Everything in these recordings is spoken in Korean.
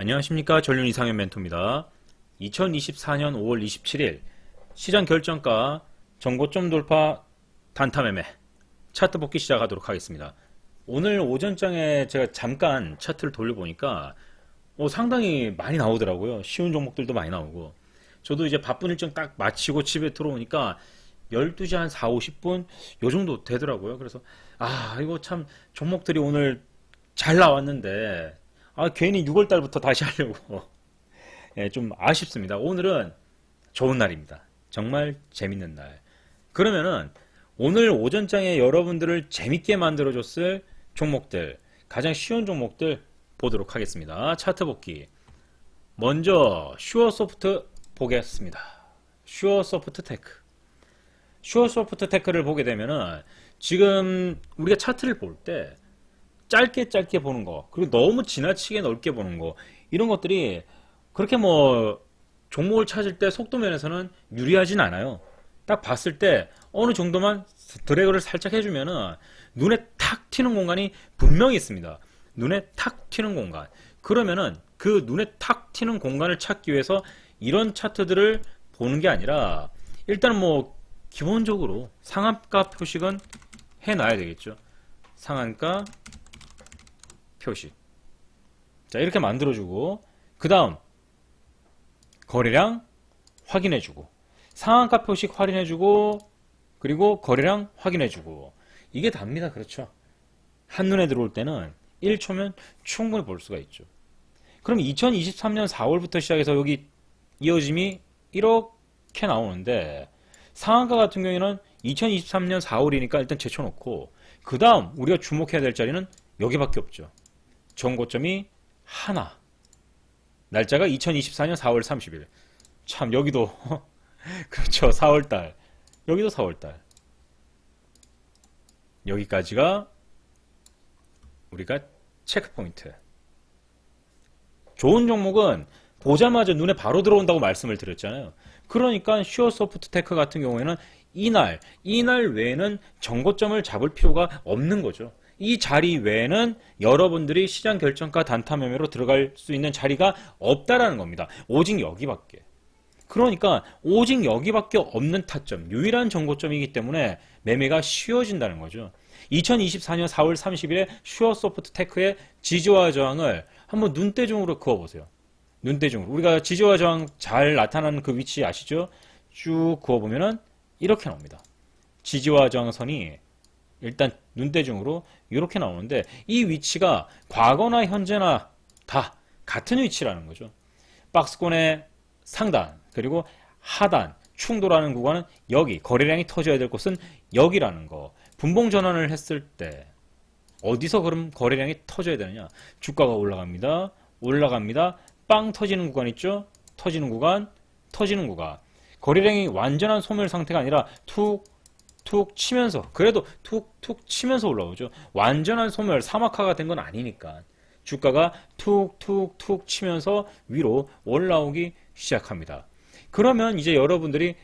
안녕하십니까 전륜 이상현 멘토입니다. 2024년 5월 27일 시장 결정가 정고점 돌파 단타 매매 차트 복귀 시작하도록 하겠습니다. 오늘 오전장에 제가 잠깐 차트를 돌려보니까 어, 상당히 많이 나오더라고요. 쉬운 종목들도 많이 나오고 저도 이제 바쁜 일정 딱 마치고 집에 들어오니까 12시 한 4, 50분 요 정도 되더라고요. 그래서 아 이거 참 종목들이 오늘 잘 나왔는데 아 괜히 6월 달부터 다시 하려고 예, 좀 아쉽습니다. 오늘은 좋은 날입니다. 정말 재밌는 날. 그러면은 오늘 오전장에 여러분들을 재밌게 만들어줬을 종목들, 가장 쉬운 종목들 보도록 하겠습니다. 차트 복귀. 먼저 슈어소프트 보겠습니다. 슈어소프트 테크. 슈어소프트 테크를 보게 되면은 지금 우리가 차트를 볼 때 짧게 짧게 보는 거 그리고 너무 지나치게 넓게 보는 거 이런 것들이 그렇게 뭐 종목을 찾을 때 속도 면에서는 유리하진 않아요. 딱 봤을 때 어느 정도만 드래그를 살짝 해주면은 눈에 탁 튀는 공간이 분명히 있습니다. 눈에 탁 튀는 공간. 그러면은 그 눈에 탁 튀는 공간을 찾기 위해서 이런 차트들을 보는 게 아니라 일단 뭐 기본적으로 상한가 표식은 해놔야 되겠죠. 상한가 표식. 자, 이렇게 만들어주고, 그 다음, 거래량 확인해주고, 상한가 표식 확인해주고, 그리고 거래량 확인해주고, 이게 답니다. 그렇죠. 한눈에 들어올 때는 1초면 충분히 볼 수가 있죠. 그럼 2023년 4월부터 시작해서 여기 이어짐이 이렇게 나오는데, 상한가 같은 경우에는 2023년 4월이니까 일단 제쳐놓고, 그 다음 우리가 주목해야 될 자리는 여기밖에 없죠. 정고점이 하나. 날짜가 2024년 4월 30일. 참 여기도 그렇죠. 4월 달. 여기도 4월 달. 여기까지가 우리가 체크 포인트. 좋은 종목은 보자마자 눈에 바로 들어온다고 말씀을 드렸잖아요. 그러니까 슈어소프트 테크 같은 경우에는 이날, 이날 외에는 정고점을 잡을 필요가 없는 거죠. 이 자리 외에는 여러분들이 시장 결정가 단타 매매로 들어갈 수 있는 자리가 없다라는 겁니다. 오직 여기밖에. 그러니까 오직 여기밖에 없는 타점, 유일한 정고점이기 때문에 매매가 쉬워진다는 거죠. 2024년 4월 30일에 슈어 소프트 테크의 지지와 저항을 한번 눈대중으로 그어보세요. 눈대중으로. 우리가 지지와 저항 잘 나타나는 그 위치 아시죠? 쭉 그어보면은 이렇게 나옵니다. 지지와 저항선이 일단 눈대중으로 이렇게 나오는데 이 위치가 과거나 현재나 다 같은 위치라는 거죠. 박스권의 상단 그리고 하단 충돌하는 구간은 여기 거래량이 터져야 될 곳은 여기라는 거. 분봉 전환을 했을 때 어디서 그럼 거래량이 터져야 되느냐? 주가가 올라갑니다. 올라갑니다. 빵 터지는 구간 있죠? 터지는 구간, 터지는 구간. 거래량이 완전한 소멸 상태가 아니라 툭, 툭 치면서, 그래도 툭, 툭 치면서 올라오죠. 완전한 소멸, 사막화가 된 건 아니니까. 주가가 툭, 툭, 툭 치면서 위로 올라오기 시작합니다. 그러면 이제 여러분들이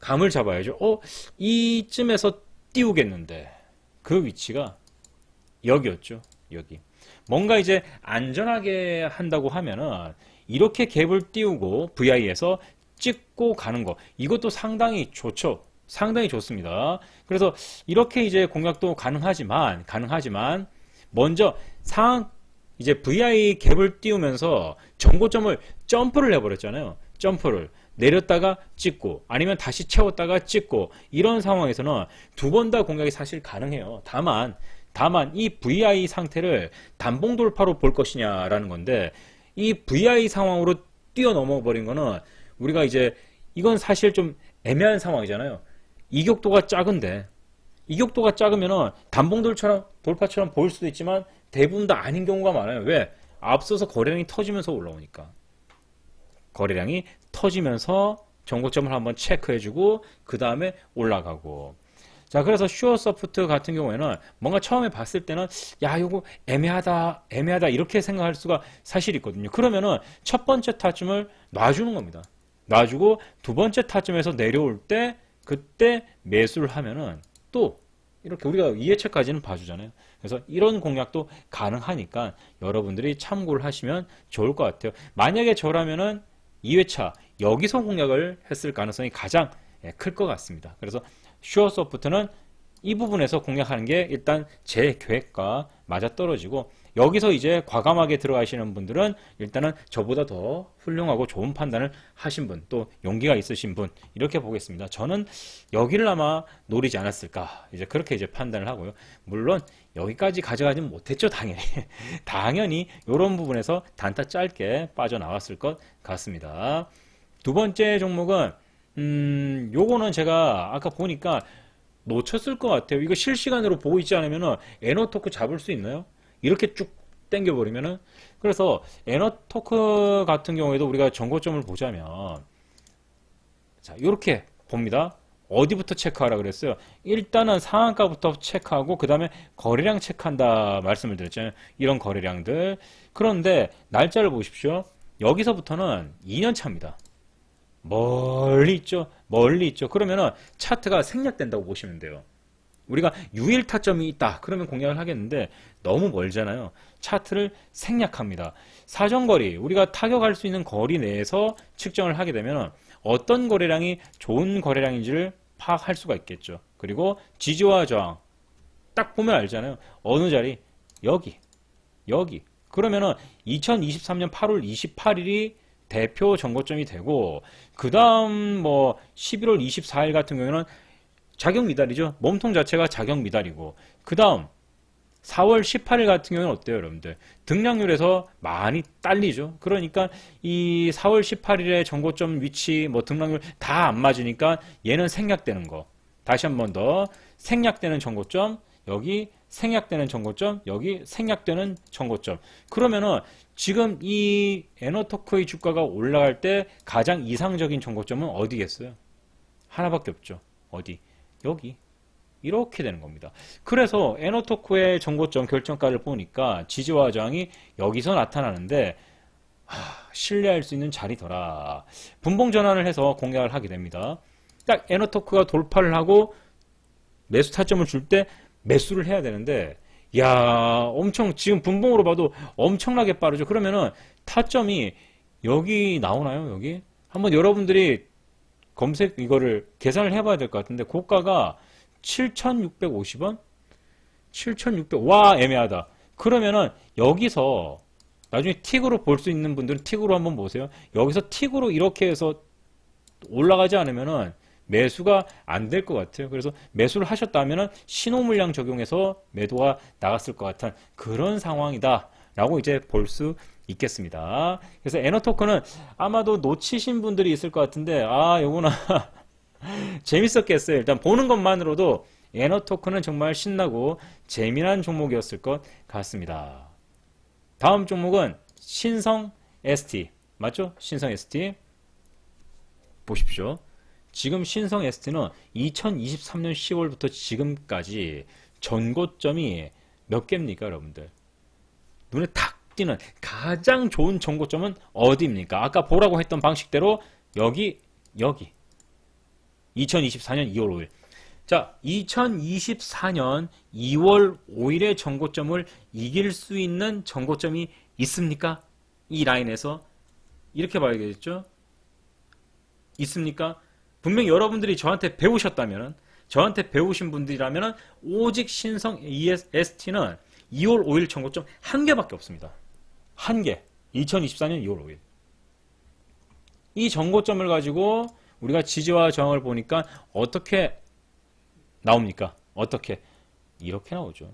감을 잡아야죠. 어, 이쯤에서 띄우겠는데. 그 위치가 여기였죠. 여기. 뭔가 이제 안전하게 한다고 하면은 이렇게 갭을 띄우고 VI에서 찍고 가는 거 이것도 상당히 좋죠. 상당히 좋습니다. 그래서 이렇게 이제 공략도 가능하지만 가능하지만 먼저 상 이제 VI 갭을 띄우면서 정고점을 점프를 해버렸잖아요. 점프를 내렸다가 찍고 아니면 다시 채웠다가 찍고 이런 상황에서는 두 번 다 공략이 사실 가능해요. 다만 다만 이 VI 상태를 단봉 돌파로 볼 것이냐라는 건데 이 VI 상황으로 뛰어넘어 버린 거는 우리가 이제 이건 사실 좀 애매한 상황이잖아요. 이격도가 작은데 이격도가 작으면은 단봉 돌처럼 돌파처럼 보일 수도 있지만 대부분 다 아닌 경우가 많아요. 왜? 앞서서 거래량이 터지면서 올라오니까. 거래량이 터지면서 정고점을 한번 체크해주고 그 다음에 올라가고 자 그래서 슈어서프트 같은 경우에는 뭔가 처음에 봤을 때는 야 요거 애매하다 애매하다 이렇게 생각할 수가 사실 있거든요 그러면은 첫 번째 타점을 놔주는 겁니다 놔주고 두 번째 타점에서 내려올 때 그때 매수를 하면은 또 이렇게 우리가 2회차까지는 봐주잖아요 그래서 이런 공략도 가능하니까 여러분들이 참고를 하시면 좋을 것 같아요. 만약에 저라면은 2회차 여기서 공략을 했을 가능성이 가장 예, 클것 같습니다. 그래서 슈어소프트는 이 부분에서 공략하는 게 일단 제 계획과 맞아 떨어지고 여기서 이제 과감하게 들어가시는 분들은 일단은 저보다 더 훌륭하고 좋은 판단을 하신 분, 또 용기가 있으신 분 이렇게 보겠습니다. 저는 여기를 아마 노리지 않았을까 이제 그렇게 이제 판단을 하고요. 물론 여기까지 가져가지는 못했죠, 당연히. 당연히 이런 부분에서 단타 짧게 빠져나왔을 것 같습니다. 두 번째 종목은 음, 요거는 제가 아까 보니까 놓쳤을 것 같아요. 이거 실시간으로 보고 있지 않으면은 에너토크 잡을 수 있나요? 이렇게 쭉 당겨버리면은 그래서 에너토크 같은 경우에도 우리가 정고점을 보자면 자 이렇게 봅니다. 어디부터 체크하라 그랬어요? 일단은 상한가부터 체크하고 그 다음에 거래량 체크한다 말씀을 드렸잖아요. 이런 거래량들. 그런데 날짜를 보십시오. 여기서부터는 2년 차입니다. 멀리 있죠. 멀리 있죠. 그러면은 차트가 생략된다고 보시면 돼요. 우리가 유일 타점이 있다. 그러면 공략을 하겠는데 너무 멀잖아요. 차트를 생략합니다. 사정거리, 우리가 타격할 수 있는 거리 내에서 측정을 하게 되면 어떤 거래량이 좋은 거래량인지를 파악할 수가 있겠죠. 그리고 지지와 저항 딱 보면 알잖아요. 어느 자리? 여기. 여기. 그러면은 2023년 8월 28일이 대표 정고점이 되고 그 다음 뭐 11월 24일 같은 경우에는 자격 미달이죠. 몸통 자체가 자격 미달이고 그 다음 4월 18일 같은 경우는 어때요, 여러분들? 등락률에서 많이 딸리죠. 그러니까 이 4월 18일의 정고점 위치, 뭐 등락률 다 안 맞으니까 얘는 생략되는 거. 다시 한 번 더 생략되는 정고점, 여기 생략되는 정고점, 여기 생략되는 정고점. 그러면은 지금 이 에너토크의 주가가 올라갈 때 가장 이상적인 정고점은 어디겠어요? 하나밖에 없죠. 어디? 여기. 이렇게 되는 겁니다. 그래서 에너토크의 정고점 결정가를 보니까 지지와 저항이 여기서 나타나는데 하, 신뢰할 수 있는 자리더라. 분봉 전환을 해서 공략을 하게 됩니다. 딱 에너토크가 돌파를 하고 매수 타점을 줄 때 매수를 해야 되는데 야 엄청 지금 분봉으로 봐도 엄청나게 빠르죠. 그러면은 타점이 여기 나오나요? 여기 한번 여러분들이 검색 이거를 계산을 해봐야 될 것 같은데 고가가 7,650원? 7,600, 와, 애매하다. 그러면은 여기서 나중에 틱으로 볼 수 있는 분들은 틱으로 한번 보세요. 여기서 틱으로 이렇게 해서 올라가지 않으면은 매수가 안 될 것 같아요. 그래서 매수를 하셨다면은 신호 물량 적용해서 매도가 나갔을 것 같은 그런 상황이다. 라고 이제 볼 수 있겠습니다. 그래서 에너 토크는 아마도 놓치신 분들이 있을 것 같은데, 아, 요거나 재밌었겠어요. 일단 보는 것만으로도 에너 토크는 정말 신나고 재미난 종목이었을 것 같습니다. 다음 종목은 신성 ST. 맞죠? 신성 ST. 보십시오. 지금 신성 ST는 2023년 10월부터 지금까지 전고점이 몇 개입니까, 여러분들? 눈에 탁 띄는 가장 좋은 전고점은 어디입니까? 아까 보라고 했던 방식대로 여기, 여기. 2024년 2월 5일. 자, 2024년 2월 5일의 정고점을 이길 수 있는 정고점이 있습니까? 이 라인에서 이렇게 봐야겠죠? 있습니까? 분명히 여러분들이 저한테 배우셨다면, 저한테 배우신 분들이라면 오직 신성 EST는 2월 5일 정고점 한 개밖에 없습니다. 한 개. 2024년 2월 5일. 이 정고점을 가지고 우리가 지지와 저항을 보니까 어떻게 나옵니까? 어떻게? 이렇게 나오죠.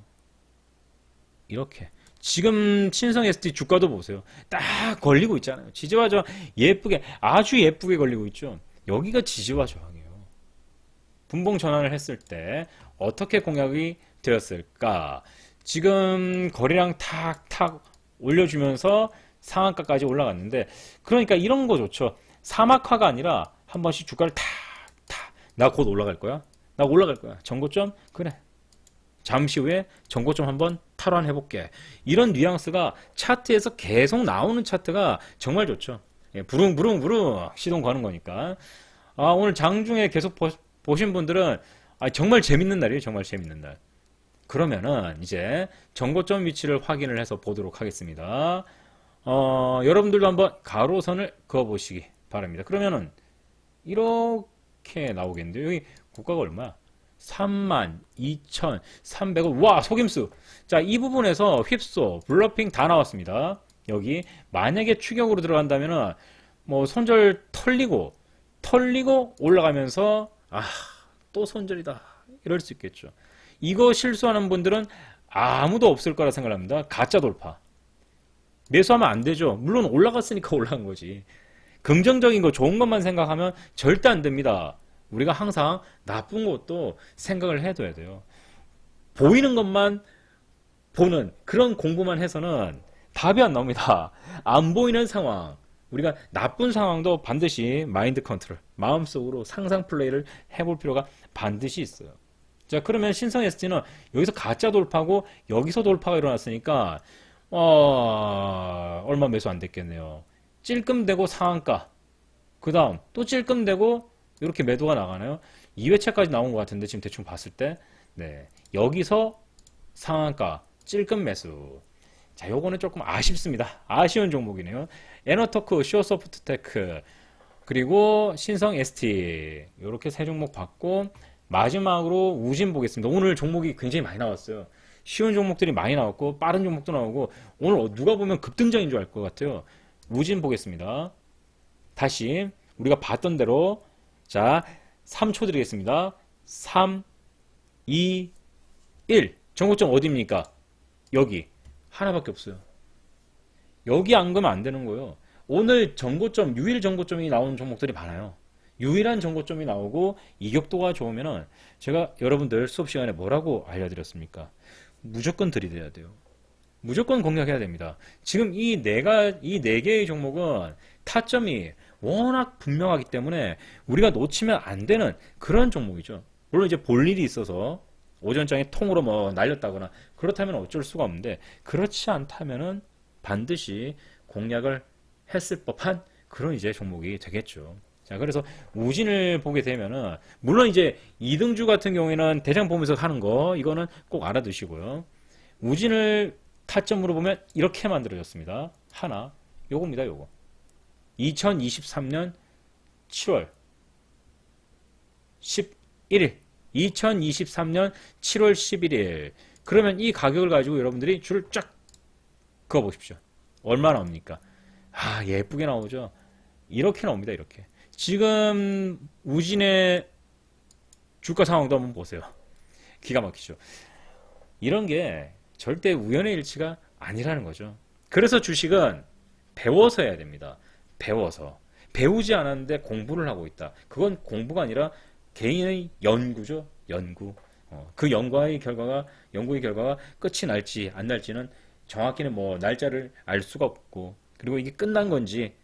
이렇게. 지금 친성 ST 주가도 보세요. 딱 걸리고 있잖아요. 지지와 저항 예쁘게 아주 예쁘게 걸리고 있죠. 여기가 지지와 저항이에요. 분봉 전환을 했을 때 어떻게 공략이 되었을까? 지금 거래량 탁탁 올려주면서 상한가까지 올라갔는데 그러니까 이런 거 좋죠. 사막화가 아니라 한 번씩 주가를 탁탁 나 곧 올라갈 거야. 나 올라갈 거야. 정고점 그래. 잠시 후에 정고점 한번 탈환해 볼게. 이런 뉘앙스가 차트에서 계속 나오는 차트가 정말 좋죠. 예, 부릉부릉부릉 시동 거는 거니까. 아, 오늘 장중에 계속 보, 신 분들은 아, 정말 재밌는 날이에요. 정말 재밌는 날. 그러면은 이제 정고점 위치를 확인을 해서 보도록 하겠습니다. 어, 여러분들도 한번 가로선을 그어보시기 바랍니다. 그러면은 이렇게 나오겠는데요. 여기 국가가 얼마야? 32,300원. 와, 속임수. 자, 이 부분에서 휩소, 블러핑 다 나왔습니다. 여기 만약에 추격으로 들어간다면은 뭐 손절 털리고 털리고 올라가면서 아, 또 손절이다. 이럴 수 있겠죠. 이거 실수하는 분들은 아무도 없을 거라 생각합니다. 가짜 돌파. 매수하면 안 되죠. 물론 올라갔으니까 올라간 거지. 긍정적인 거 좋은 것만 생각하면 절대 안 됩니다. 우리가 항상 나쁜 것도 생각을 해둬야 돼요. 보이는 것만 보는 그런 공부만 해서는 답이 안 나옵니다. 안 보이는 상황. 우리가 나쁜 상황도 반드시 마인드 컨트롤, 마음속으로 상상 플레이를 해볼 필요가 반드시 있어요. 자, 그러면 신성 ST는 여기서 가짜 돌파고 여기서 돌파가 일어났으니까 어, 얼마 매수 안 됐겠네요. 찔끔대고 상한가. 그 다음 또 찔끔대고 이렇게 매도가 나가나요? 2회차까지 나온 것 같은데 지금 대충 봤을 때 네, 여기서 상한가 찔끔 매수. 자, 요거는 조금 아쉽습니다. 아쉬운 종목이네요. 에너토크, 쇼소프트테크, 그리고 신성 ST 이렇게 세 종목 받고 마지막으로 우진 보겠습니다. 오늘 종목이 굉장히 많이 나왔어요. 쉬운 종목들이 많이 나왔고 빠른 종목도 나오고 오늘 누가 보면 급등장인 줄 알 것 같아요. 우진 보겠습니다. 다시 우리가 봤던 대로 자 3초 드리겠습니다. 3, 2, 1 정고점 어디입니까? 여기 하나밖에 없어요. 여기 안 가면 안 되는 거예요. 오늘 정고점, 유일 정고점이 나오는 종목들이 많아요. 유일한 정고점이 나오고 이격도가 좋으면은 제가 여러분들 수업 시간에 뭐라고 알려드렸습니까? 무조건 들이대야 돼요. 무조건 공략해야 됩니다. 지금 이 네가 이 네 개의 종목은 타점이 워낙 분명하기 때문에 우리가 놓치면 안 되는 그런 종목이죠. 물론 이제 볼 일이 있어서 오전장에 통으로 뭐 날렸다거나 그렇다면 어쩔 수가 없는데 그렇지 않다면은 반드시 공략을 했을 법한 그런 이제 종목이 되겠죠. 자, 그래서 우진을 보게 되면은 물론 이제 이등주 같은 경우에는 대장 보면서 하는 거 이거는 꼭 알아두시고요. 우진을 타점으로 보면 이렇게 만들어졌습니다. 하나, 요겁니다, 요거. 2023년 7월 11일. 2023년 7월 11일. 그러면 이 가격을 가지고 여러분들이 줄을 쫙 그어 보십시오. 얼마 나옵니까? 아, 예쁘게 나오죠? 이렇게 나옵니다, 이렇게. 지금 우진의 주가 상황도 한번 보세요. 기가 막히죠. 이런 게 절대 우연의 일치가 아니라는 거죠. 그래서 주식은 배워서 해야 됩니다. 배워서. 배우지 않았는데 공부를 하고 있다. 그건 공부가 아니라 개인의 연구죠. 연구. 어, 그 연구의 결과가, 연구의 결과가 끝이 날지 안 날지는 정확히는 뭐 날짜를 알 수가 없고, 그리고 이게 끝난 건지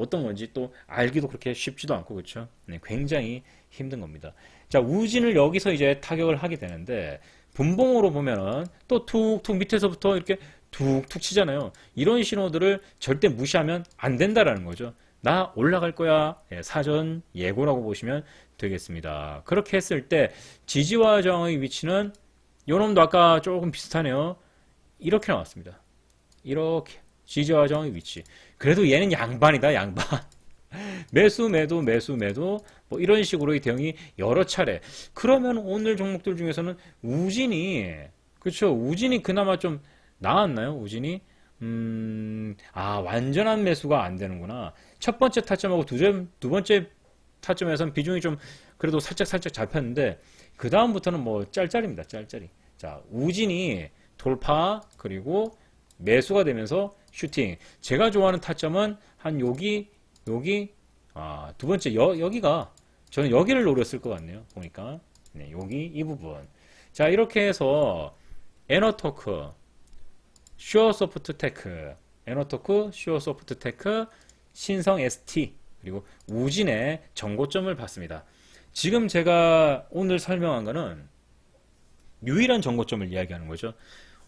어떤 건지 또 알기도 그렇게 쉽지도 않고 그렇죠. 네, 굉장히 힘든 겁니다. 자, 우진을 여기서 이제 타격을 하게 되는데 분봉으로 보면은 또 툭툭 밑에서부터 이렇게 툭툭 치잖아요. 이런 신호들을 절대 무시하면 안 된다라는 거죠. 나 올라갈 거야. 예, 사전 예고라고 보시면 되겠습니다. 그렇게 했을 때 지지와 저항의 위치는 요놈도 아까 조금 비슷하네요. 이렇게 나왔습니다. 이렇게 지지와 저항의 위치. 그래도 얘는 양반이다, 양반. 매수, 매도, 매수, 매도, 뭐 이런 식으로의 대응이 여러 차례. 그러면 오늘 종목들 중에서는 우진이, 그렇죠. 우진이 그나마 좀 나았나요? 우진이? 음, 아, 완전한 매수가 안 되는구나. 첫 번째 타점하고 두, 점, 두 번째 타점에서는 비중이 좀 그래도 살짝 살짝 잡혔는데, 그 다음부터는 뭐 짤짤입니다, 짤짤이. 자, 우진이 돌파, 그리고 매수가 되면서 슈팅. 제가 좋아하는 타점은 한 여기, 여기, 아, 두 번째, 여, 여기가, 저는 여기를 노렸을 것 같네요. 보니까. 네, 여기, 이 부분. 자, 이렇게 해서, 에너토크, 슈어소프트 테크, 에너토크, 슈어소프트 테크, 신성 ST, 그리고 우진의 정고점을 봤습니다. 지금 제가 오늘 설명한 거는 유일한 정고점을 이야기하는 거죠.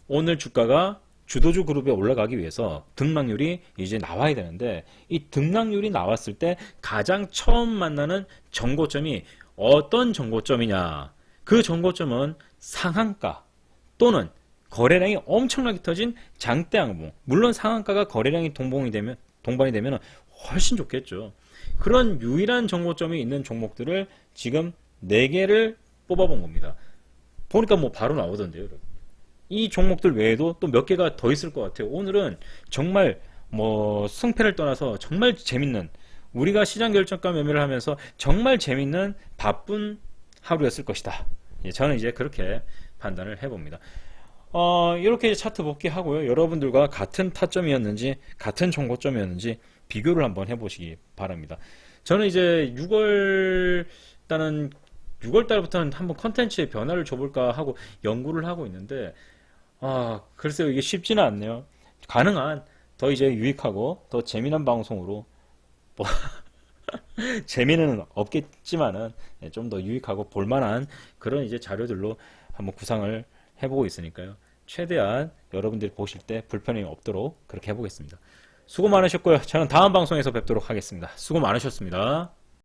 오늘 주가가 주도주 그룹에 올라가기 위해서 등락률이 이제 나와야 되는데 이 등락률이 나왔을 때 가장 처음 만나는 정고점이 어떤 정고점이냐? 그 정고점은 상한가 또는 거래량이 엄청나게 터진 장대 항공. 물론 상한가가 거래량이 동봉이 되면 동반이 되면 훨씬 좋겠죠. 그런 유일한 정보점이 있는 종목들을 지금 4개를 뽑아본 겁니다. 보니까 뭐 바로 나오던데요. 여러분. 이 종목들 외에도 또 몇 개가 더 있을 것 같아요. 오늘은 정말 뭐 승패를 떠나서 정말 재밌는 우리가 시장 결정가 매매를 하면서 정말 재밌는 바쁜 하루였을 것이다. 예, 저는 이제 그렇게 판단을 해봅니다. 어, 이렇게 차트 복귀하고요. 여러분들과 같은 타점이었는지, 같은 정고점이었는지 비교를 한번 해보시기 바랍니다. 저는 이제 6월, 일단은 6월 달부터는 한번 컨텐츠의 변화를 줘볼까 하고 연구를 하고 있는데, 아, 글쎄요. 이게 쉽지는 않네요. 가능한 더 이제 유익하고 더 재미난 방송으로, 뭐, 재미는 없겠지만은 예, 좀더 유익하고 볼만한 그런 이제 자료들로 한번 구상을 해보고 있으니까요. 최대한 여러분들이 보실 때 불편함이 없도록 그렇게 해보겠습니다. 수고 많으셨고요. 저는 다음 방송에서 뵙도록 하겠습니다. 수고 많으셨습니다.